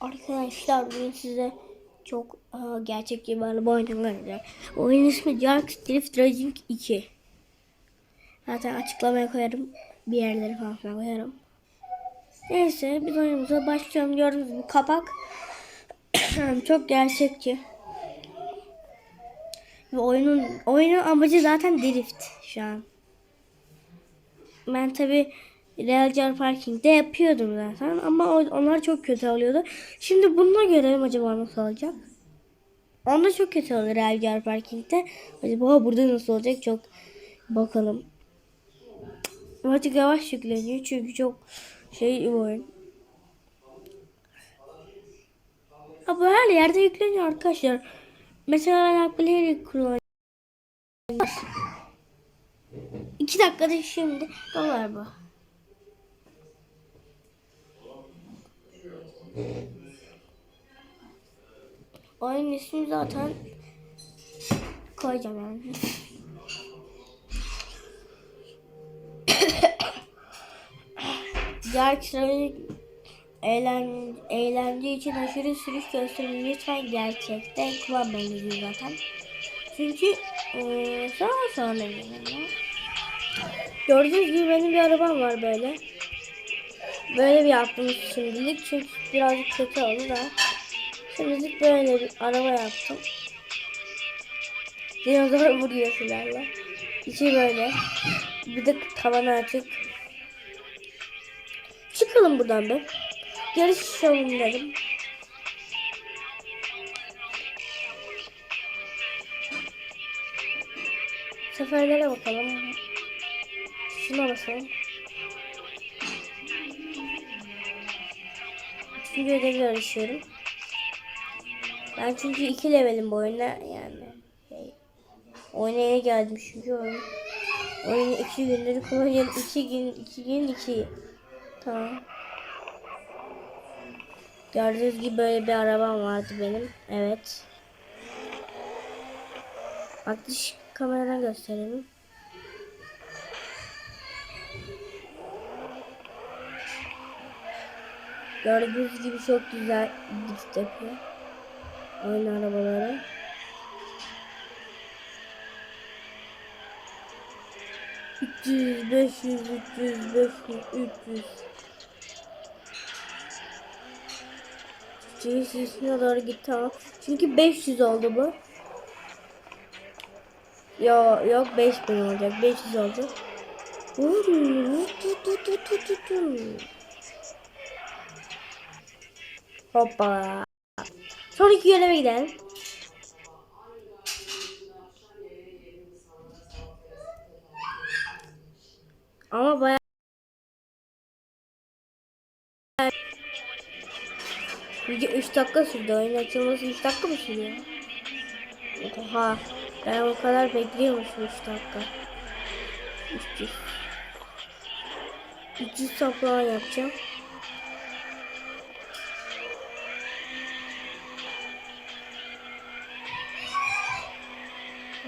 Arkadaşlar bugün size çok e, gerçekçi bir araba oynanacak. Oyun ismi Dark Drift Racing 2. Zaten açıklamaya koyarım. Bir yerleri falan koyarım. Neyse biz oyunumuza başlayalım. Gördüğünüz gibi kapak çok gerçekçi. Ve oyunun oyunun amacı zaten drift şu an. Ben tabi Real Car Parking'de yapıyordum zaten ama onlar çok kötü oluyordu. Şimdi bununla görelim acaba nasıl olacak. Onda çok kötü oluyor Real Car Parking'de. Acaba burada nasıl olacak çok bakalım. Artık yavaş yükleniyor çünkü çok şey bir oyun. Ha bu her yerde yükleniyor arkadaşlar. Mesela ben Blackberry kullanıyorum. İki dakikada şimdi dolar bu. Oyun ismi zaten koyacağım yani. Gerçekten eğlen, eğlence için aşırı sürüş gösterin lütfen gerçekten kullanmayın zaten. Çünkü sonra sonra. Gördüğünüz gibi benim bir arabam var böyle. Böyle bir yaptım şimdilik çünkü birazcık kötü oldu da. Şimdilik böyle bir araba yaptım. Dinozor vuruyor silahla. İçi böyle. Bir de tavanı açık. Çıkalım buradan be. Yarış yapalım dedim. Seferlere bakalım. Şuna basalım. Üçüncü ödevi yarışıyorum. Ben çünkü iki levelim bu oyunda yani. Şey, oyuna yeni geldim çünkü oyun. Oyunu iki gündür kullanıyorum. İki gün, iki gün, iki. Tamam. Gördüğünüz gibi böyle bir arabam vardı benim. Evet. Bak dış kameradan gösterelim. Gördüğünüz gibi çok güzel drift yapıyor. Oyun arabaları. Üç yüz, beş yüz, üç yüz, beş yüz, üç yüz. Çiğ üstüne doğru gitti ama. Çünkü 500 oldu bu. Yo, yok 5000 olacak. 500 oldu. Uuu, tu, tu, tu, tu, tu. Hoppa. Sonraki göreve gidelim. Ama bayağı Video 3 dakika sürdü. Oyun açılması 3 dakika mı sürüyor? Oha. Ben o kadar bekliyormuşum 3 dakika. 300. 300 toplama yapacağım.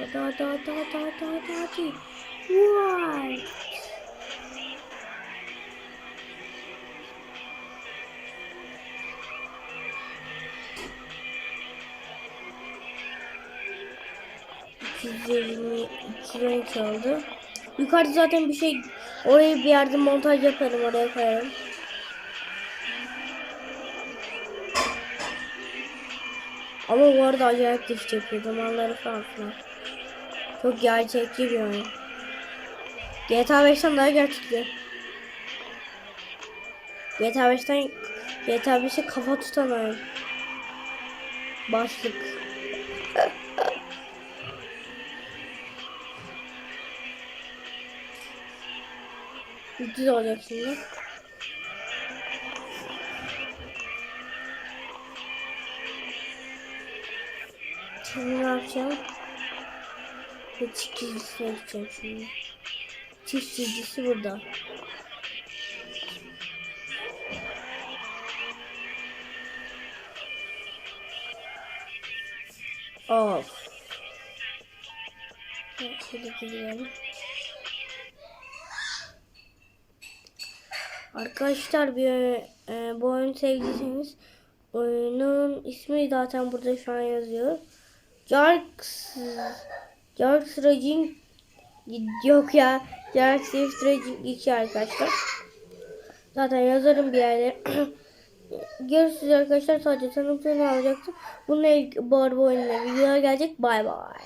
Hadi hadi hadi hadi hadi hadi hadi. Vay. %20 renk oldu. Yukarıda zaten bir şey oraya bir yerde montaj yaparım oraya koyarım. Ama bu arada acayip drift yapıyor zamanları falan filan. Çok gerçekçi bir oyun. GTA 5'ten daha gerçekçi. GTA 5'ten GTA 5'e kafa tutan oyun. Başlık. Ucuz olacak şimdi. Şimdi ne yapacağım? Bu çift çizgisine gideceğim şimdi. Çift çizgisi burada. Of. Şöyle gidelim. Arkadaşlar bir e, bu oyunu sevdiyseniz Oyunun ismi zaten burada şu an yazıyor. Jarks Jarks Raging yok ya. Jarks Swift Raging 2 arkadaşlar. Zaten yazarım bir yerde. Görüşürüz arkadaşlar. Sadece tanıtımını alacaktım. Bununla ilgili bu araba oyununa videolar gelecek. Bay bay.